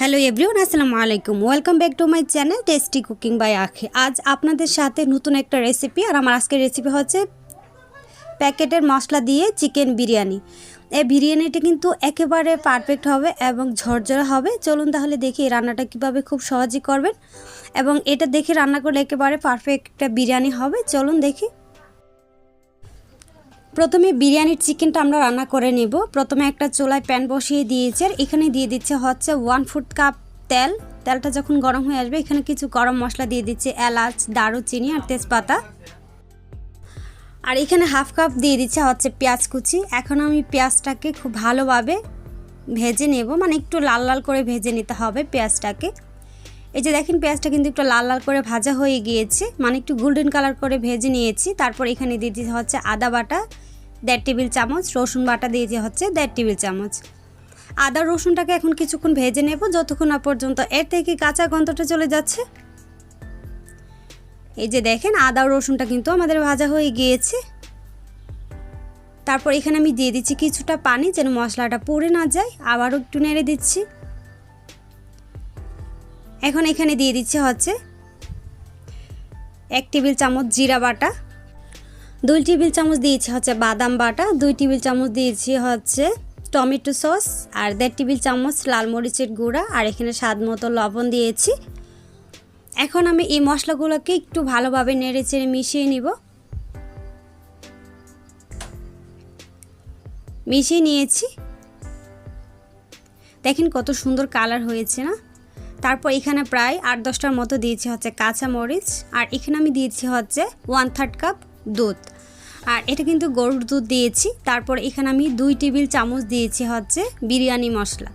Hello everyone আসসালামু আলাইকুম welcome back to my channel tasty cooking by Akhi আজ আপনাদের সাথে নতুন একটা রেসিপি আর আমার আজকের রেসিপি হচ্ছে প্যাকেটের মশলা দিয়ে চিকেন বিরিয়ানি। এই বিরিয়ানিটা কিন্তু একেবারে পারফেক্ট হবে এবং ঝরঝরা হবে। চলুন তাহলে দেখি এই রান্নাটা কীভাবে খুব সহজেই করবেন। এবং এটা দেখে রান্না করলে একেবারে পারফেক্ট একটা বিরিয়ানি হবে। চলুন দেখি। প্রথমে বিরিয়ানির চিকেনটা আমরা রান্না করে নেব। প্রথমে একটা চোলায় প্যান বসিয়ে দিয়েছে, আর এখানে দিয়ে দিচ্ছে হচ্ছে ওয়ান ফুট কাপ তেল। তেলটা যখন গরম হয়ে আসবে, এখানে কিছু গরম মশলা দিয়ে দিচ্ছে এলাচ, দারুচিনি আর তেজপাতা। আর এখানে হাফ কাপ দিয়ে দিচ্ছে হচ্ছে পেঁয়াজ কুচি। এখন আমি পেঁয়াজটাকে খুব ভালোভাবে ভেজে নেব মানে একটু লাল লাল করে ভেজে নিতে হবে পেঁয়াজটাকে। এই যে দেখেন পেঁয়াজটা কিন্তু একটু লাল লাল করে ভাজা হয়ে গিয়েছে। মানে একটু গোল্ডেন কালার করে ভেজে নিয়েছি। তারপর এখানে দিয়ে দিতে হচ্ছে আদা বাটা, দেড় টেবিল চামচ, রসুন বাটা দিয়েছি হচ্ছে দেড় টেবিল চামচ। আদা, রসুনটাকে এখন কিছুক্ষণ ভেজে নেব, যতক্ষণ না পর্যন্ত এর থেকে কাঁচা গন্ধটা চলে যাচ্ছে। এই যে দেখেন, আদা রসুনটা কিন্তু আমাদের ভাজা হয়ে গিয়েছে। তারপর এখানে আমি দিয়ে দিচ্ছি কিছুটা পানি, যেন মশলাটা পুড়ে না যায়। আবারও একটু নেড়ে দিচ্ছি। এখন এখানে দিয়ে দিচ্ছে হচ্ছে এক টেবিল চামচ জিরা বাটা, দুই টেবিল চামচ দিয়েছি হচ্ছে বাদাম বাটা, দুই টেবিল চামচ দিয়েছি হচ্ছে টমেটো সস আর দেড় টেবিল চামচ লাল মরিচের গুঁড়া আর এখানে স্বাদ মতো লবণ দিয়েছি। এখন আমি এই মশলাগুলোকে একটু ভালোভাবে নেড়ে চেড়ে মিশিয়ে নিব। মিশিয়ে নিয়েছি। দেখেন কত সুন্দর কালার হয়েছে না? তারপর এখানে প্রায় আট দশটার মতো দিয়েছি হচ্ছে কাঁচা মরিচ আর এখানে আমি দিয়েছি হচ্ছে ওয়ান থার্ড কাপ দুধ। আর এটা কিন্তু গরুর দুধ দিয়েছি, তারপর এখানে আমি দুই টেবিল চামচ দিয়েছি হচ্ছে বিরিয়ানি মশলা।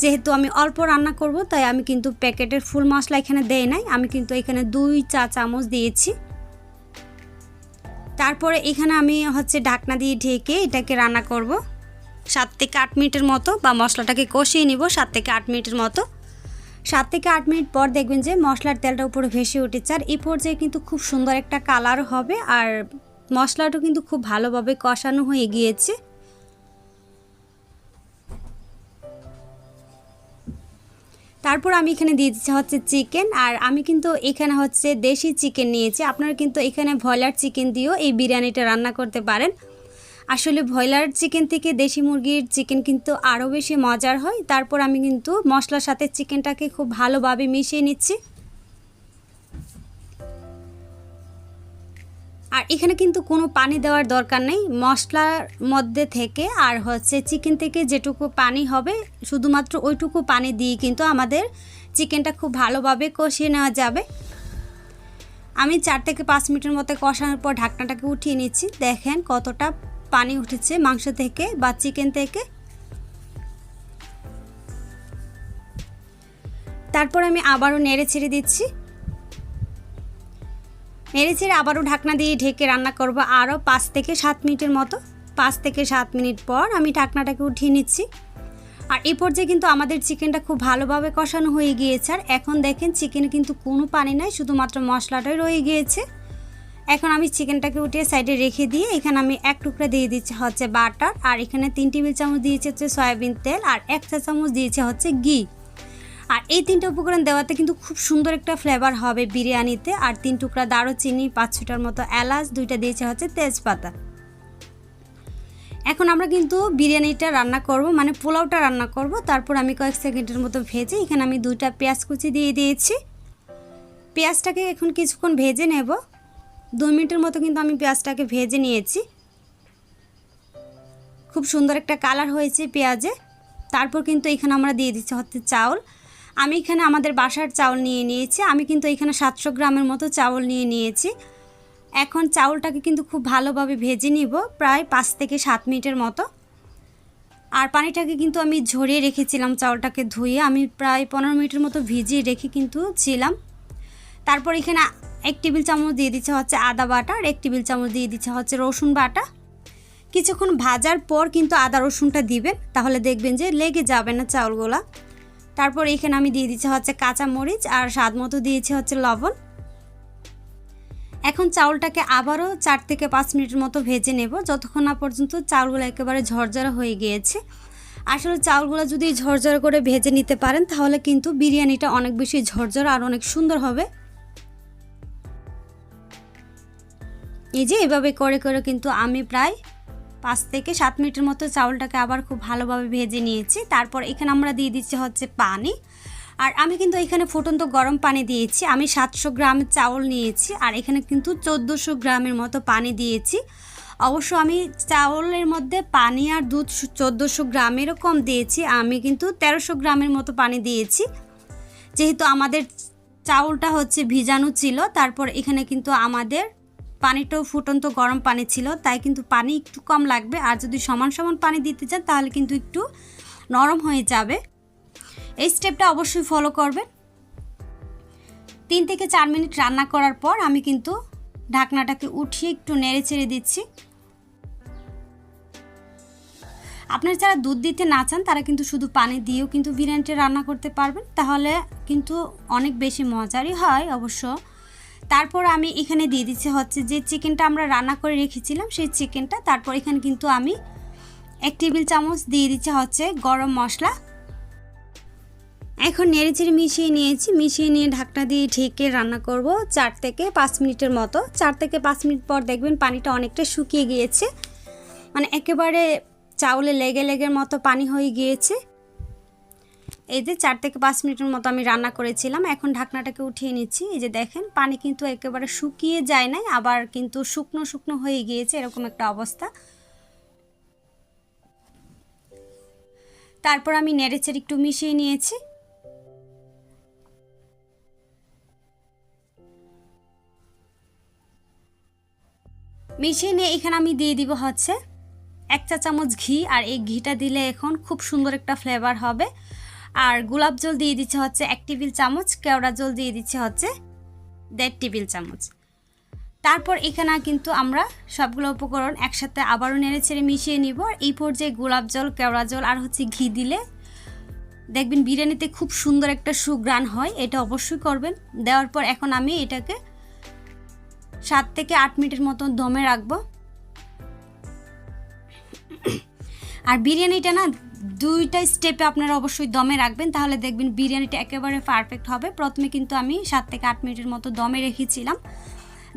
যেহেতু আমি অল্প রান্না করব, তাই আমি কিন্তু প্যাকেটের ফুল মশলা এখানে দেই নাই, আমি কিন্তু এখানে দুই চা চামচ দিয়েছি। তারপরে এখানে আমি হচ্ছে ঢাকনা দিয়ে ঢেকে এটাকে রান্না করব। সাত থেকে আট মিনিটের মতো বা মশলাটাকে কষিয়ে নিব, সাত থেকে আট মিনিটের মতো। সাত থেকে আট মিনিট পর দেখবেন যে মশলার তেলটা উপরে ভেসে উঠেছে। আর এই পর্যায়ে কিন্তু খুব সুন্দর একটা কালার হবে আর মশলাটা কিন্তু খুব ভালোভাবে কষানো হয়ে গিয়েছে। তারপর আমি এখানে দিয়ে দিচ্ছি হচ্ছে চিকেন আর আমি কিন্তু এখানে হচ্ছে দেশি চিকেন নিয়েছি। আপনারা কিন্তু এখানে ভয়লার চিকেন দিয়েও এই বিরিয়ানিটা রান্না করতে পারেন। আসলে ব্রয়লার চিকেন থেকে দেশি মুরগির চিকেন কিন্তু আরও বেশি মজার হয়। তারপর আমি কিন্তু মশলার সাথে চিকেনটাকে খুব ভালোভাবে মিশিয়ে নিচ্ছি। আর এখানে কিন্তু কোনো পানি দেওয়ার দরকার নেই। মশলার মধ্যে থেকে আর হচ্ছে চিকেন থেকে যেটুকু পানি হবে, শুধুমাত্র ওইটুকু পানি দিয়ে কিন্তু আমাদের চিকেনটা খুব ভালোভাবে কষিয়ে নেওয়া যাবে। আমি চার থেকে পাঁচ মিনিটের মতো কষানোর পর ঢাকনাটাকে উঠিয়ে নিচ্ছি। দেখেন কতটা পানি উঠেছে মাংস থেকে বা চিকেন থেকে। তারপর আমি আবারও নেড়ে ছেড়ে দিচ্ছি। নেড়ে ছেড়ে আবারও ঢাকনা দিয়ে ঢেকে রান্না করব আরও পাঁচ থেকে সাত মিনিটের মতো। পাঁচ থেকে সাত মিনিট পর আমি ঢাকনাটাকে উঠিয়ে নিচ্ছি। আর এই পর্যায়ে কিন্তু আমাদের চিকেনটা খুব ভালোভাবে কষানো হয়ে গিয়েছে। আর এখন দেখেন চিকেনে কিন্তু কোনো পানি নাই, শুধুমাত্র মশলাটাই রয়ে গিয়েছে। এখন আমি চিকেনটাকে উঠিয়ে সাইডে রেখে দিয়ে এখানে আমি এক টুকরা দিয়ে দিচ্ছি হচ্ছে বাটার, আর এখানে তিন টেবিল চামচ দিয়েছি হচ্ছে সয়াবিন তেল, আর এক চা চামচ দিয়েছে হচ্ছে ঘি। আর এই তিনটে উপকরণ দেওয়াতে কিন্তু খুব সুন্দর একটা ফ্লেভার হবে বিরিয়ানিতে, আর তিন টুকরা দারুচিনি, পাঁচ ছটার মতো এলাচ, দুইটা দিয়েছে হচ্ছে তেজপাতা। এখন আমরা কিন্তু বিরিয়ানিটা রান্না করব মানে পোলাওটা রান্না করব, তারপর আমি কয়েক সেকেন্ডের মতো ভেজে এখানে আমি দুইটা পেঁয়াজ কুচি দিয়ে দিয়েছি। পেঁয়াজটাকে এখন কিছুক্ষণ ভেজে নেব। দু মিনিটের মতো কিন্তু আমি পেঁয়াজটাকে ভেজে নিয়েছি। খুব সুন্দর একটা কালার হয়েছে পেঁয়াজে। তারপর কিন্তু এখানে আমরা দিয়ে দিচ্ছি হচ্ছে চাউল। আমি এখানে আমাদের বাসার চাউল নিয়ে নিয়েছি। আমি কিন্তু এখানে সাতশো গ্রামের মতো চাউল নিয়ে নিয়েছি। এখন চাউলটাকে কিন্তু খুব ভালোভাবে ভেজে নিব, প্রায় পাঁচ থেকে সাত মিনিটের মতো। আর পানিটাকে কিন্তু আমি ঝরিয়ে রেখেছিলাম চাউলটাকে ধুয়ে। আমি প্রায় পনেরো মিনিটের মতো ভিজিয়ে রেখে কিন্তু ছিলাম। তারপর এখানে এক টেবিল চামচ দিয়ে দিচ্ছে হচ্ছে আদা বাটা, আর এক টেবিল চামচ দিয়ে দিচ্ছে হচ্ছে রসুন বাটা। কিছুক্ষণ ভাজার পর কিন্তু আদা রসুনটা দিবেন, তাহলে দেখবেন যে লেগে যাবে না চাউলগুলা তারপর এখানে আমি দিয়ে দিচ্ছি হচ্ছে কাঁচা মরিচ আর স্বাদ মতো দিয়েছি হচ্ছে লবণ। এখন চাউলটাকে আবারও চার থেকে পাঁচ মিনিটের মতো ভেজে নেব, যতক্ষণ না পর্যন্ত চাউলগুলো একেবারে ঝরঝরা হয়ে গিয়েছে। আসলে চাউলগুলো যদি ঝরঝর করে ভেজে নিতে পারেন, তাহলে কিন্তু বিরিয়ানিটা অনেক বেশি ঝরঝর আর অনেক সুন্দর হবে। এই যে এভাবে করে করে কিন্তু আমি প্রায় পাঁচ থেকে সাত মিনিটের মতো চাউলটাকে আবার খুব ভালোভাবে ভেজে নিয়েছি। তারপর এখানে আমরা দিয়ে দিচ্ছি হচ্ছে পানি। আর আমি কিন্তু এখানে ফুটন্ত গরম পানি দিয়েছি। আমি সাতশো গ্রাম চাউল নিয়েছি আর এখানে কিন্তু চোদ্দোশো গ্রামের মতো পানি দিয়েছি। অবশ্য আমি চাউলের মধ্যে পানি আর দুধ চোদ্দোশো গ্রামেরও কম দিয়েছি। আমি কিন্তু তেরোশো গ্রামের মতো পানি দিয়েছি। যেহেতু আমাদের চাউলটা হচ্ছে ভিজানো ছিল, তারপর এখানে কিন্তু আমাদের পানিটাও ফুটন্ত গরম পানি ছিল, তাই কিন্তু পানি একটু কম লাগবে। আর যদি সমান সমান পানি দিতে চান, তাহলে কিন্তু একটু নরম হয়ে যাবে। এই স্টেপটা অবশ্যই ফলো করবেন। তিন থেকে চার মিনিট রান্না করার পর আমি কিন্তু ঢাকনাটাকে উঠিয়ে একটু নেড়ে চেড়ে দিচ্ছি। আপনারা যারা দুধ দিতে না চান, তারা কিন্তু শুধু পানি দিয়েও কিন্তু বিরিয়ানিটা রান্না করতে পারবেন। তাহলে কিন্তু অনেক বেশি মজারই হয় অবশ্য। তারপর আমি এখানে দিয়ে দিচ্ছি হচ্ছে যে চিকেনটা আমরা রান্না করে রেখেছিলাম, সেই চিকেনটা। তারপর এখানে কিন্তু আমি এক টেবিল চামচ দিয়ে দিচ্ছি হচ্ছে গরম মশলা। এখন নেড়ে চেড়ে মিশিয়ে নিয়েছি। মিশিয়ে নিয়ে ঢাকনা দিয়ে ঢেকে রান্না করব চার থেকে পাঁচ মিনিটের মতো। চার থেকে পাঁচ মিনিট পর দেখবেন পানিটা অনেকটা শুকিয়ে গিয়েছে। মানে একেবারে চাউলে লেগে লেগের মতো পানি হয়ে গিয়েছে। এই যে চার থেকে পাঁচ মিনিটের মতো আমি রান্না করেছিলাম। এখন ঢাকনাটাকে উঠিয়ে নিচ্ছি। এই যে দেখেন, পানি কিন্তু একেবারে শুকিয়ে যায় নাই, আবার কিন্তু শুকনো শুকনো হয়ে গিয়েছে এরকম একটা অবস্থা। তারপর আমি নেড়েচেড়ে একটু মিশিয়ে নিয়েছি। মিশিয়ে নিয়ে এখানে আমি দিয়ে দিব হচ্ছে এক চা চামচ ঘি, আর এই ঘিটা দিলে এখন খুব সুন্দর একটা ফ্লেভার হবে। আর গোলাপ জল দিয়ে দিচ্ছে হচ্ছে এক টেবিল চামচ, কেওড়া জল দিয়ে দিচ্ছে হচ্ছে দেড় টেবিল চামচ। তারপর এখানে কিন্তু আমরা সবগুলো উপকরণ একসাথে আবারও নেড়ে ছেড়ে মিশিয়ে নিব। এই পর্যায়ে গোলাপ জল, কেওড়া জল আর হচ্ছে ঘি দিলে দেখবেন বিরিয়ানিতে খুব সুন্দর একটা সুগ্রান হয়, এটা অবশ্যই করবেন। দেওয়ার পর এখন আমি এটাকে সাত থেকে আট মিনিটের মতো দমে রাখব। আর বিরিয়ানিটা না দুইটা স্টেপে আপনারা অবশ্যই দমে রাখবেন, তাহলে দেখবেন বিরিয়ানিটা একেবারে পারফেক্ট হবে। প্রথমে কিন্তু আমি সাত থেকে আট মিনিটের মতো দমে রেখেছিলাম।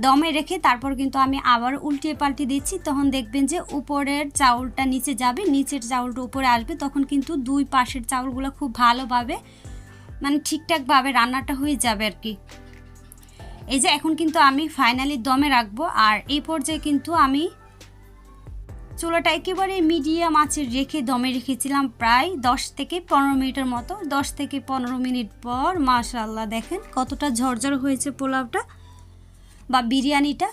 দমে রেখে তারপর কিন্তু আমি আবার উল্টিয়ে পাল্টে দিচ্ছি, তখন দেখবেন যে উপরের চাউলটা নিচে যাবে, নিচের চাউলটা উপরে আসবে, তখন কিন্তু দুই পাশের চাউলগুলো খুব ভালোভাবে মানে ঠিকঠাকভাবে রান্নাটা হয়ে যাবে আর কি। এই যে এখন কিন্তু আমি ফাইনালি দমে রাখব, আর এই পর্যায়ে কিন্তু আমি চুলাটা একেবারে মিডিয়াম আঁচে রেখে দমে রেখেছিলাম প্রায় দশ থেকে পনেরো মিনিটের মতো। দশ থেকে পনেরো মিনিট পর মাশাল্লাহ দেখেন কতটা ঝরঝর হয়েছে পোলাওটা বা বিরিয়ানিটা।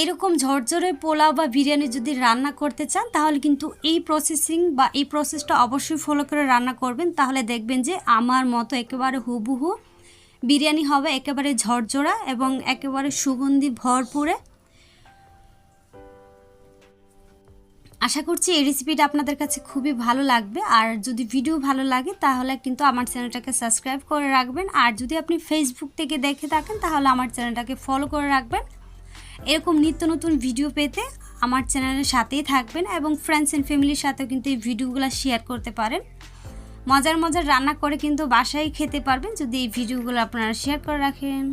এরকম ঝরঝরে পোলাও বা বিরিয়ানি যদি রান্না করতে চান, তাহলে কিন্তু এই প্রসেসিং বা এই প্রসেসটা অবশ্যই ফলো করে রান্না করবেন। তাহলে দেখবেন যে আমার মতো একেবারে হুবহু বিরিয়ানি হবে একেবারে ঝরঝরা এবং একেবারে সুগন্ধি ভরপুরে। আশা করছি এই রেসিপিটা আপনাদের কাছে খুবই ভালো লাগবে। আর যদি ভিডিও ভালো লাগে, তাহলে কিন্তু আমার চ্যানেলটাকে সাবস্ক্রাইব করে রাখবেন। আর যদি আপনি ফেসবুক থেকে দেখে থাকেন, তাহলে আমার চ্যানেলটাকে ফলো করে রাখবেন। এরকম নিত্য নতুন ভিডিও পেতে আমার চ্যানেলের সাথেই থাকবেন এবং ফ্রেন্ডস অ্যান্ড ফ্যামিলির সাথেও কিন্তু এই ভিডিওগুলো শেয়ার করতে পারেন। মজার মজার রান্না করে কিন্তু বাসায় খেতে পারবেন যদি এই ভিডিওগুলো আপনারা শেয়ার করে রাখেন।